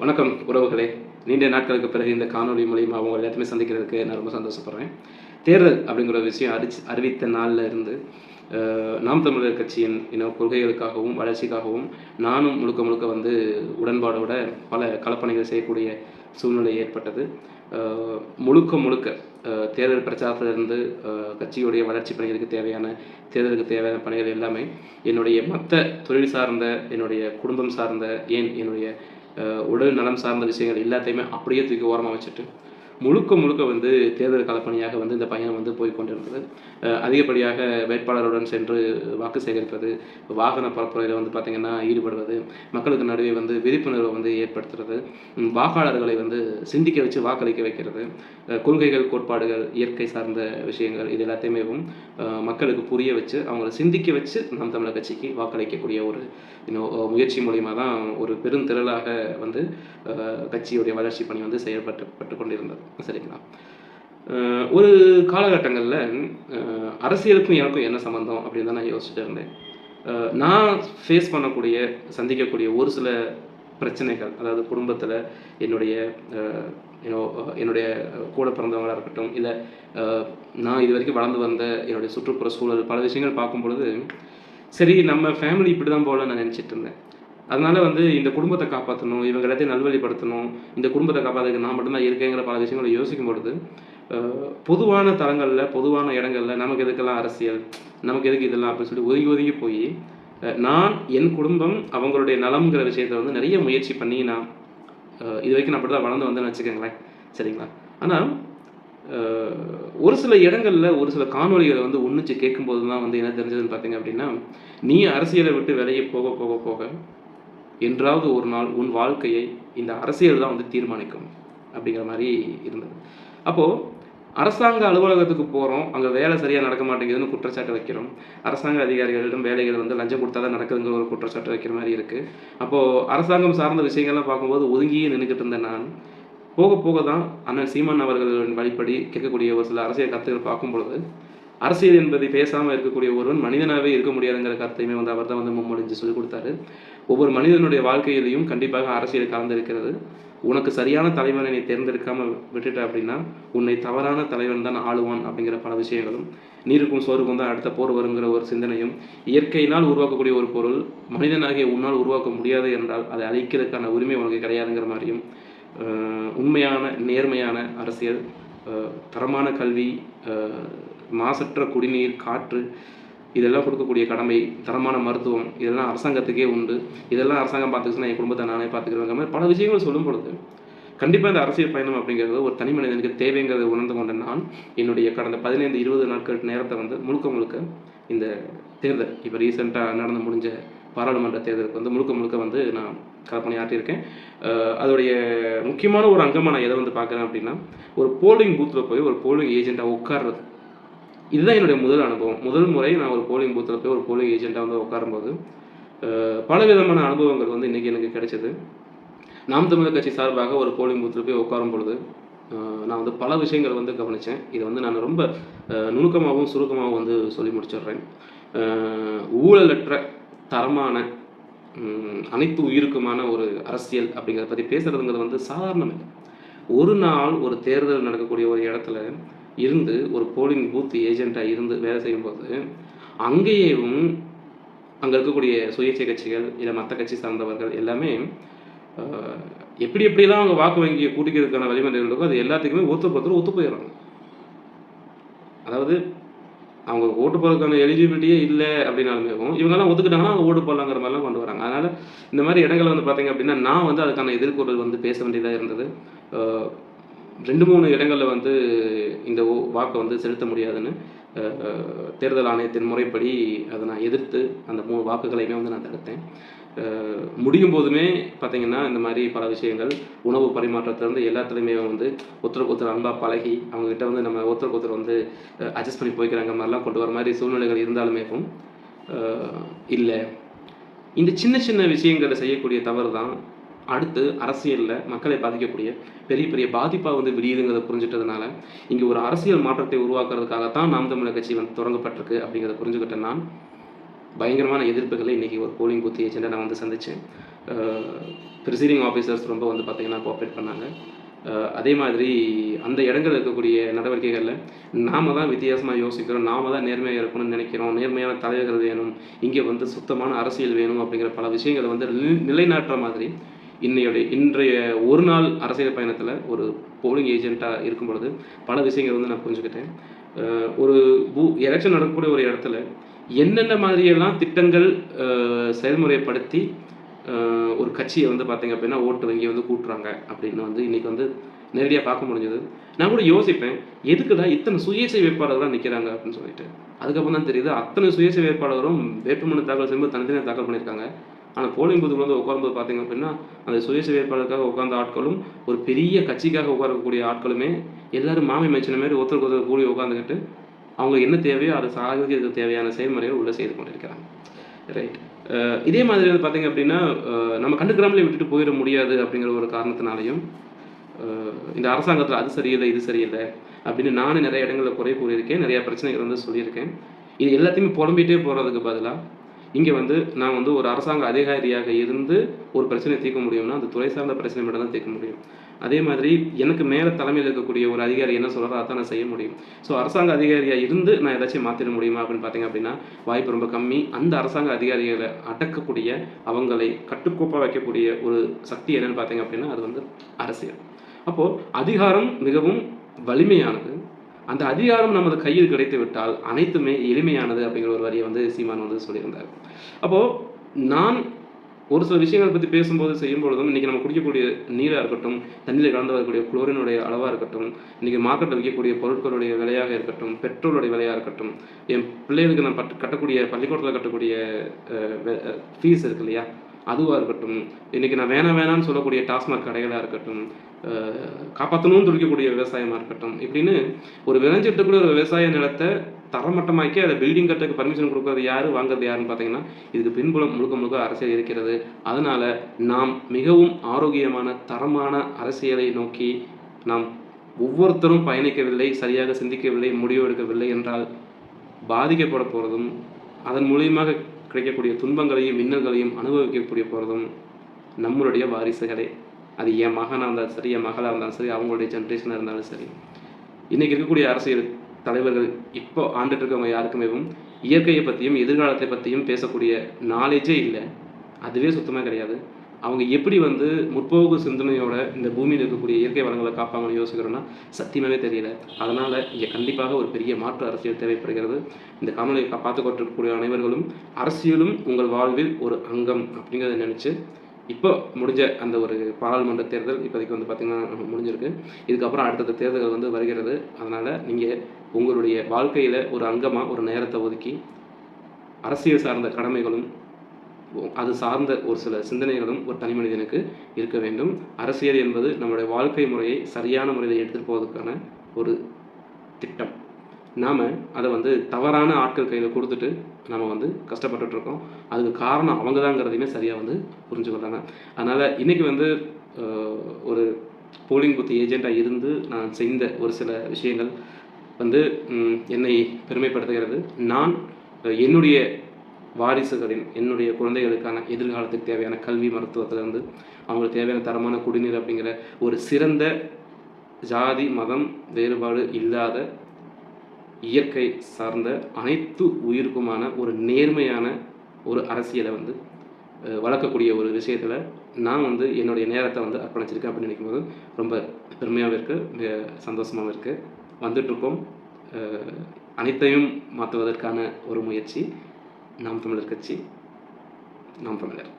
வணக்கம் உறவுகளே. நீண்ட நாட்களுக்கு பிறகு இந்த காணொலி மூலியமாக அவங்க எல்லாத்தையுமே சந்திக்கிறதுக்கு நான் ரொம்ப சந்தோஷப்படுறேன். தேர்தல் அப்படிங்கிற ஒரு விஷயம் அறிச்சு அறிவித்த நாளில் இருந்து நாம் தமிழர் கட்சியின் இன்னும் கொள்கைகளுக்காகவும் வளர்ச்சிக்காகவும் நானும் முழுக்க முழுக்க வந்து உடன்பாடோட பல கலப்பணிகள் செய்யக்கூடிய சூழ்நிலை ஏற்பட்டது. முழுக்க முழுக்க தேர்தல் பிரச்சாரத்திலிருந்து கட்சியுடைய வளர்ச்சி பணிகளுக்கு தேவையான தேர்தலுக்கு தேவையான பணிகள் எல்லாமே என்னுடைய மற்ற தொழில் சார்ந்த என்னுடைய குடும்பம் சார்ந்த ஏன் என்னுடைய உடல் நலம் சார்ந்த விஷயங்கள் எல்லாத்தையுமே அப்படியே தூக்கி ஓரமாக வச்சுட்டு முழுக்க முழுக்க வந்து தேர்தல் களப்பணியாக வந்து இந்த பயணம் வந்து போய் கொண்டிருந்தது அதிகப்படியாக வேட்பாளருடன் சென்று வாக்கு சேகரிப்பது வாகன பரப்புரையில் வந்து பார்த்திங்கன்னா ஈடுபடுவது மக்களுக்கு நடுவே வந்து விழிப்புணர்வை வந்து ஏற்படுத்துறது வாக்காளர்களை வந்து சிந்திக்க வச்சு வாக்களிக்க வைக்கிறது கொள்கைகள் கோட்பாடுகள் இயற்கை சார்ந்த விஷயங்கள் இது எல்லாத்தையுமேவும் மக்களுக்கு புரிய வச்சு அவங்கள சிந்திக்க வச்சு நம் தமிழர் கட்சிக்கு வாக்களிக்கக்கூடிய ஒரு இன்னும் முயற்சி மூலிமா தான் ஒரு பெருந்திரளாக வந்து கட்சியுடைய வளர்ச்சி பணி வந்து செயல்பட்டு பட்டு கொண்டிருந்தது சரிங்களா ஒரு காலகட்டங்களில் அரசியலுக்கும் எனக்கும் என்ன சம்மந்தம் அப்படின்னு தான் நான் யோசிச்சுட்டு இருந்தேன். நான் ஃபேஸ் பண்ணக்கூடிய சந்திக்கக்கூடிய ஒரு சில பிரச்சனைகள் அதாவது குடும்பத்தில் என்னுடைய என்னுடைய கூட பிறந்தவங்களாக இருக்கட்டும் இல்லை நான் இது வரைக்கும் வளர்ந்து வந்த என்னுடைய சுற்றுப்புற சூழல் பல விஷயங்கள் பார்க்கும் பொழுது சரி நம்ம ஃபேமிலி இப்படி தான் போகலன்னு நான் நினச்சிட்டு இருந்தேன். அதனால வந்து இந்த குடும்பத்தை காப்பாற்றணும் இவங்க எல்லாத்தையும் நல்வழிப்படுத்தணும் இந்த குடும்பத்தை காப்பாற்றுறதுக்கு நான் மட்டும்தான் இருக்கேங்கிற பல விஷயங்களை யோசிக்கும் பொழுது பொதுவான தளங்களில் பொதுவான இடங்களில் நமக்கு எதுக்கெல்லாம் அரசியல் நமக்கு எதுக்கு இதெல்லாம் அப்படின்னு சொல்லி ஒதுங்கி ஒதுங்கி போய் நான் என் குடும்பம் அவங்களுடைய நலம்ங்கிற விஷயத்தை வந்து நிறைய முயற்சி பண்ணி நான் இது வரைக்கும் நான் அப்படி தான் வளர்ந்து வந்தேன்னு வச்சுக்கோங்களேன். சரிங்களா? ஆனால் ஒரு சில இடங்களில் ஒரு சில காணொளிகளை வந்து ஒன்றுச்சு கேட்கும்போது தான் வந்து என்ன தெரிஞ்சதுன்னு பார்த்தீங்க அப்படின்னா நீ அரசியலை விட்டு விலகி போக போக போக என்றாவது ஒரு நாள் உன் வாழ்க்கையை இந்த அரசியல் தான் வந்து தீர்மானிக்கும் அப்படிங்கிற மாதிரி இருந்தது. அப்போது அரசாங்க அலுவலகத்துக்கு போகிறோம் அங்கே வேலை சரியாக நடக்க மாட்டேங்குதுன்னு குற்றச்சாட்டு வைக்கிறோம். அரசாங்க அதிகாரிகளிடம் வேலைகள் வந்து லஞ்சம் கொடுத்தா தான் நடக்குதுங்கிற ஒரு குற்றச்சாட்டு வைக்கிற மாதிரி இருக்குது அப்போது அரசாங்கம் சார்ந்த விஷயங்கள்லாம் பார்க்கும்போது ஒதுங்கியே நின்றுக்கிட்டு இருந்தேன் நான் போக போக தான் அண்ணன் சீமான் அவர்களின் வழிப்படி கேட்கக்கூடிய ஒரு சில அரசியல் கருத்துக்கள் பார்க்கும் பொழுது அரசியல் என்பதை பேசாமல் இருக்கக்கூடிய ஒருவன் மனிதனாகவே இருக்க முடியாதுங்கிற கருத்தையுமே வந்து அவர் தான் வந்து மும்மொழிஞ்சு சொல்லிக் கொடுத்தாரு. ஒவ்வொரு மனிதனுடைய வாழ்க்கையிலையும் கண்டிப்பாக அரசியல் கலந்திருக்கிறது. உனக்கு சரியான தலைவனை நீ தேர்ந்தெடுக்காமல் விட்டுட்ட அப்படின்னா உன்னை தவறான தலைவன் தான் ஆளுவான் அப்படிங்கிற பல விஷயங்களும் நீருக்கும் சோருக்கும் தான் அடுத்த போர் வருங்கிற ஒரு சிந்தனையும் இயற்கையினால் உருவாக்கக்கூடிய ஒரு பொருள் மனிதனாகிய உன்னால் உருவாக்க முடியாது என்றால் அதை அழிக்கிறதுக்கான உரிமை உனக்கு கிடையாதுங்கிற மாதிரியும் உண்மையான நேர்மையான அரசியல் தரமான கல்வி மாசற்ற குடிநீர் காற்று இதெல்லாம் கொடுக்கக்கூடிய கடமை தரமான மருத்துவம் இதெல்லாம் அரசாங்கத்துக்கே உண்டு. இதெல்லாம் அரசாங்கம் பார்த்துக்கிச்சுன்னா என் குடும்பத்தை நானே பார்த்துக்கிறேங்கிற மாதிரி பல விஷயங்கள் சொல்லும் பொழுது கண்டிப்பாக இந்த அரசியல் பயணம் அப்படிங்கிறது ஒரு தனி மனிதனுக்கு தேவைங்கிறத உணர்ந்து கொண்ட நான் என்னுடைய கடந்த பதினைந்து இருபது நாட்கள் நேரத்தை வந்து முழுக்க முழுக்க இந்த தேர்தல் இப்போ ரீசெண்டாக நடந்து முடிஞ்ச பாராளுமன்ற தேர்தலுக்கு வந்து முழுக்க முழுக்க வந்து நான் கற்பனை ஆற்றியிருக்கேன். அதோடைய முக்கியமான ஒரு அங்கமாக நான் எதை வந்து பார்க்குறேன் அப்படின்னா ஒரு போலிங் பூத்தில் போய் ஒரு போலிங் ஏஜெண்ட்டாக உட்கார்றது. இதுதான் என்னுடைய முதல் அனுபவம். முதல் முறை நான் ஒரு போலிங் பூத்தில் போய் ஒரு போலிங் ஏஜெண்ட்டாக வந்து உட்காரும்போது பல விதமான அனுபவங்கள் வந்து இன்றைக்கி எனக்கு கிடைச்சது. நாம் தமிழர் கட்சி சார்பாக ஒரு போலிங் பூத்தில் போய் உட்காரும் பொழுது நான் வந்து பல விஷயங்கள் வந்து கவனித்தேன் இதை வந்து நான் ரொம்ப நுணுக்கமாகவும் சுருக்கமாகவும் வந்து சொல்லி முடிச்சிடுறேன். ஊழலற்ற தரமான அனைத்து உயிருக்குமான ஒரு அரசியல் அப்படிங்கிறத பற்றி பேசுகிறதுங்கிறது வந்து சாதாரணம் இல்லை. ஒரு நாள் ஒரு தேர்தல் நடக்கக்கூடிய ஒரு இடத்துல இருந்து ஒரு போலிங் பூத் ஏஜெண்ட்டாக இருந்து வேலை செய்யும்போது அங்கேயும் அங்கே இருக்கக்கூடிய சுயேட்சை கட்சிகள் இல்லை மற்ற கட்சி சார்ந்தவர்கள் எல்லாமே எப்படி எப்படிலாம் அவங்க வாக்கு வங்கியை கூட்டிக்கிறதுக்கான வழிமுறைகள் இருக்கோ அது எல்லாத்துக்குமே ஒத்து ஒருத்தர் ஒத்து போயிடுறாங்க. அதாவது அவங்க ஓட்டு போகிறதுக்கான எலிஜிபிலிட்டியே இல்லை அப்படின்னாலுமே இவங்கெல்லாம் ஒத்துக்கிட்டாங்கன்னா அவங்க ஓட்டு போடலாங்கிற மாதிரிலாம் கொண்டு வராங்க. அதனால் இந்த மாதிரி இடங்கள் வந்து பார்த்தீங்க அப்படின்னா நான் வந்து அதுக்கான எதிர்குரல் வந்து பேச வேண்டியதாக இருந்தது. ரெண்டு மூணு இடங்களில் வந்து இந்த ஓ- வாக்கை வந்து செலுத்த முடியாதுன்னு தேர்தல் ஆணையத்தின் முறைப்படி அதை நான் எதிர்த்து அந்த மூணு வாக்குகளையுமே வந்து நான் தடுத்தேன். முடியும் போதுமே பார்த்தீங்கன்னா இந்த மாதிரி பல விஷயங்கள் உணவு பரிமாற்றத்திலேருந்து எல்லாத்துலேயுமே வந்து ஒருத்தருக்கு ஒருத்தர் அன்பாக பழகி அவங்ககிட்ட வந்து நம்ம ஒருத்தருக்கு ஒருத்தர் வந்து அட்ஜஸ்ட் பண்ணி போய்க்கிறாங்க மாதிரிலாம் கொண்டு வர மாதிரி சூழ்நிலைகள் இருந்தாலுமே இல்லை. இந்த சின்ன சின்ன விஷயங்களை செய்யக்கூடிய தவறு தான் அடுத்து அரசியலில் மக்களை பாதிக்கக்கூடிய பெரிய பெரிய பாதிப்பாக வந்து விடியுதுங்கிறத புரிஞ்சுட்டதுனால இங்கே ஒரு அரசியல் மாற்றத்தை உருவாக்குறதுக்காகத்தான் நாம் தமிழர் கட்சி வந்து தொடங்கப்பட்டிருக்கு அப்படிங்கிறத புரிஞ்சுக்கிட்ட நான். பயங்கரமான எதிர்ப்புகளை இன்றைக்கி ஒரு போலிங் பூத் ஏஜெண்டாக நான் வந்து சந்தித்தேன் ப்ரிசீடிங் ஆஃபீஸர்ஸ் ரொம்ப வந்து பார்த்திங்கன்னா கோஆப்ரேட் பண்ணாங்க. அதே மாதிரி அந்த இடங்களில் இருக்கக்கூடிய நடவடிக்கைகளில் நாம தான் வித்தியாசமாக யோசிக்கிறோம் நாம தான் நேர்மையாக இருக்கணும்னு நினைக்கிறோம் நேர்மையான தலைவர்கள் வேணும் இங்கே வந்து சுத்தமான அரசியல் வேணும் அப்படிங்கிற பல விஷயங்களை வந்து நிலைநாட்டுற மாதிரி இன்னையுடைய இன்றைய ஒரு நாள் அரசியல் பயணத்தில் ஒரு போலிங் ஏஜெண்ட்டாக இருக்கும் பொழுது பல விஷயங்கள் வந்து நான் புரிஞ்சுக்கிட்டேன். ஒரு பூ எலெக்ஷன் நடக்கக்கூடிய ஒரு இடத்துல என்னென்ன மாதிரியெல்லாம் திட்டங்கள் செயல்முறைப்படுத்தி ஒரு கட்சியை வந்து பார்த்தீங்க அப்படின்னா ஓட்டு வங்கி வந்து கூட்டுறாங்க அப்படின்னு வந்து இன்றைக்கி வந்து நேரடியாக பார்க்க முடிஞ்சது. நான் கூட யோசிப்பேன் எதுக்குடா இத்தனை சுயேட்சை வேட்பாளர்களாக நிற்கிறாங்க அப்படின்னு சொல்லிட்டு. அதுக்கப்புறம் தான் தெரியுது அத்தனை சுயேட்சை வேட்பாளரும் வேட்புமனு தாக்கல் செய்யும்போது தனித்தனியாக தாக்கல் பண்ணியிருக்காங்க. ஆனால் போலிங் பூத்துக்கு வந்து உட்காரும்போது பார்த்தீங்க அப்படின்னா அந்த சுயேட்சை வேட்பாளருக்காக உட்கார்ந்த ஆட்களும் ஒரு பெரிய கட்சிக்காக உட்காரக்கூடிய ஆட்களுமே எல்லாரும் மாமி மச்சின மாதிரி ஒருத்தருக்கு ஒருத்தர் கூடி உட்காந்துக்கிட்டு அவங்க என்ன தேவையோ அதை சாதிக்கிறதுக்கு தேவையான செயல்முறைகள் உள்ளே செய்து கொண்டிருக்கிறாங்க. ரைட் இதே மாதிரி வந்து பார்த்தீங்க அப்படின்னா நம்ம நம்ம கண்டுக்கிறாமலே விட்டுட்டு போயிட முடியாது அப்படிங்கிற ஒரு காரணத்தினாலையும் இந்த அரசாங்கத்தில் அது சரியில்லை இது சரியில்லை அப்படின்னு நானும் நிறைய இடங்களில் குறை கூறியிருக்கேன் நிறையா பிரச்சனைகள் வந்து சொல்லியிருக்கேன். இது எல்லாத்தையுமே புலம்பிகிட்டே போகிறதுக்கு பதிலாக இங்கே வந்து நான் வந்து ஒரு அரசாங்க அதிகாரியாக இருந்து ஒரு பிரச்சனையை தீர்க்க முடியும்னா அந்த துறை சார்ந்த பிரச்சனை மட்டும் தான் தீர்க்க முடியும். அதே மாதிரி எனக்கு மேலே தலைமையில் இருக்கக்கூடிய ஒரு அதிகாரி என்ன சொல்கிறாரோ அதை நான் செய்ய முடியும். ஸோ அரசாங்க அதிகாரியாக இருந்து நான் ஏதாச்சும் மாற்றிட முடியுமா அப்படின்னு பார்த்தீங்க அப்படின்னா வாய்ப்பு ரொம்ப கம்மி. அந்த அரசாங்க அதிகாரிகளை அடக்கக்கூடிய அவங்களை கட்டுக்கோப்பாக வைக்கக்கூடிய ஒரு சக்தி என்னன்னு பார்த்தீங்க அப்படின்னா அது வந்து அரசியல். அப்போது அதிகாரம் மிகவும் வலிமையானது. அந்த அதிகாரம் நமது கையில் கிடைத்து விட்டால் அனைத்துமே எளிமையானது அப்படிங்கிற ஒரு வரியை வந்து சீமான் வந்து சொல்லியிருந்தார். அப்போது நான் ஒரு சில விஷயங்களை பற்றி பேசும்போது செய்யும் பொழுதும் இன்றைக்கி நம்ம குடிக்கக்கூடிய நீராக இருக்கட்டும் தண்ணியில் கலந்து வரக்கூடிய குளோரினுடைய அளவாக இருக்கட்டும் இன்றைக்கி மார்க்கெட்டில் விற்கக்கூடிய பொருட்களுடைய விலையாக இருக்கட்டும் பெட்ரோலுடைய விலையாக இருக்கட்டும் என் பிள்ளைகளுக்கு நான் பட்டு கட்டக்கூடிய பள்ளிக்கூடத்தில் கட்டக்கூடிய ஃபீஸ் இருக்கு இல்லையா? அதுவாக இருக்கட்டும் இன்றைக்கி நான் வேணாம் வேணாம்னு சொல்லக்கூடிய டாஸ்மாக் கடைகளாக இருக்கட்டும் காப்பாற்றணும்னு துடிக்கக்கூடிய விவசாயமாக இருக்கட்டும். இப்படின்னு ஒரு விளைஞ்சிட்டு ஒரு விவசாய நிலத்தை தரமட்டமாக்கி அதை பில்டிங் கட்டுறதுக்கு பர்மிஷன் கொடுக்கறது யார் வாங்குறது யாருன்னு பார்த்தீங்கன்னா இதுக்கு பின்புலம் முழுக்க முழுக்க அரசியல் இருக்கிறது. அதனால நாம் மிகவும் ஆரோக்கியமான தரமான அரசியலை நோக்கி நாம் ஒவ்வொருத்தரும் பயணிக்கவில்லை சரியாக சிந்திக்கவில்லை முடிவு எடுக்கவில்லை என்றால் பாதிக்கப்பட போகிறதும் அதன் மூலியமாக கிடைக்கக்கூடிய துன்பங்களையும் மின்னல்களையும் அனுபவிக்கக்கூடிய போகிறதும் நம்மளுடைய வாரிசுகளே. அது என் மகனாக இருந்தாலும் சரி என் மகளாக இருந்தாலும் சரி அவங்களுடைய ஜென்ரேஷனாக இருந்தாலும் சரி. இன்றைக்கி இருக்கக்கூடிய அரசியல் தலைவர்கள் இப்போ ஆண்டுட்டு இருக்கவங்க யாருக்குமே இயற்கையை பற்றியும் எதிர்காலத்தை பற்றியும் பேசக்கூடிய நாலேஜே இல்லை. அதுவே சுத்தமாக கிடையாது. அவங்க எப்படி வந்து முற்போக்கு சிந்தனையோட இந்த பூமியில் இருக்கக்கூடிய இயற்கை வளங்களை காப்பாங்கன்னு யோசிக்கிறோன்னா சத்தியமாகவே தெரியல. அதனால் இங்கே கண்டிப்பாக ஒரு பெரிய மாற்று அரசியல் தேவைப்படுகிறது. இந்த காணொலியை பார்த்து கொண்டிருக்கக்கூடிய அனைவர்களும் அரசியலும் உங்கள் வாழ்வில் ஒரு அங்கம் அப்படிங்கிறத நினச்சி இப்போ முடிஞ்ச அந்த ஒரு பாராளுமன்ற தேர்தல் இப்போதைக்கு வந்து பார்த்திங்கன்னா முடிஞ்சிருக்கு. இதுக்கப்புறம் அடுத்தடுத்த தேர்தல்கள் வந்து வருகிறது. அதனால் நீங்கள் உங்களுடைய வாழ்க்கையில் ஒரு அங்கமாக ஒரு நேரத்தை ஒதுக்கி அரசியல் சார்ந்த கடமைகளும் அது சார்ந்த ஒரு சில சிந்தனைகளும் ஒரு தனி மனிதனுக்கு இருக்க வேண்டும். அரசியல் என்பது நம்முடைய வாழ்க்கை முறையை சரியான முறையில் எடுத்துகிட்டு போவதற்கான ஒரு திட்டம். நாம் அதை வந்து தவறான ஆட்கள் கையில் கொடுத்துட்டு நம்ம வந்து கஷ்டப்பட்டுட்டு இருக்கோம் அதுக்கு காரணம் அவங்க தாங்கிறதையுமே சரியாக வந்து புரிஞ்சுக்கொள்ளாங்க அதனால் இன்றைக்கி வந்து ஒரு போலிங் புத்தி ஏஜெண்ட்டாக இருந்து நான் செய்த ஒரு சில விஷயங்கள் வந்து என்னை பெருமைப்படுத்துகிறது. நான் என்னுடைய வாரிசுகளின் என்னுடைய குழந்தைகளுக்கான எதிர்காலத்துக்கு தேவையான கல்வி மருத்துவத்திலேருந்து அவங்களுக்கு தேவையான தரமான குடிநீர் அப்படிங்கிற ஒரு சிறந்த ஜாதி மதம் வேறுபாடு இல்லாத இயற்கை சார்ந்த அனைத்து உயிருக்குமான ஒரு நேர்மையான ஒரு அரசியலை வந்து வளர்க்கக்கூடிய ஒரு விஷயத்தில் நான் வந்து என்னுடைய நேரத்தை வந்து அர்ப்பணிச்சிருக்கேன் அப்படின்னு நினைக்கும்போது ரொம்ப பெருமையாகவும் இருக்குது மிக சந்தோஷமாகவும் இருக்குது வந்துட்ருக்கோம் அனைத்தையும் மாற்றுவதற்கான ஒரு முயற்சி நாம் தமிழர் கட்சி நாம் தமிழர்.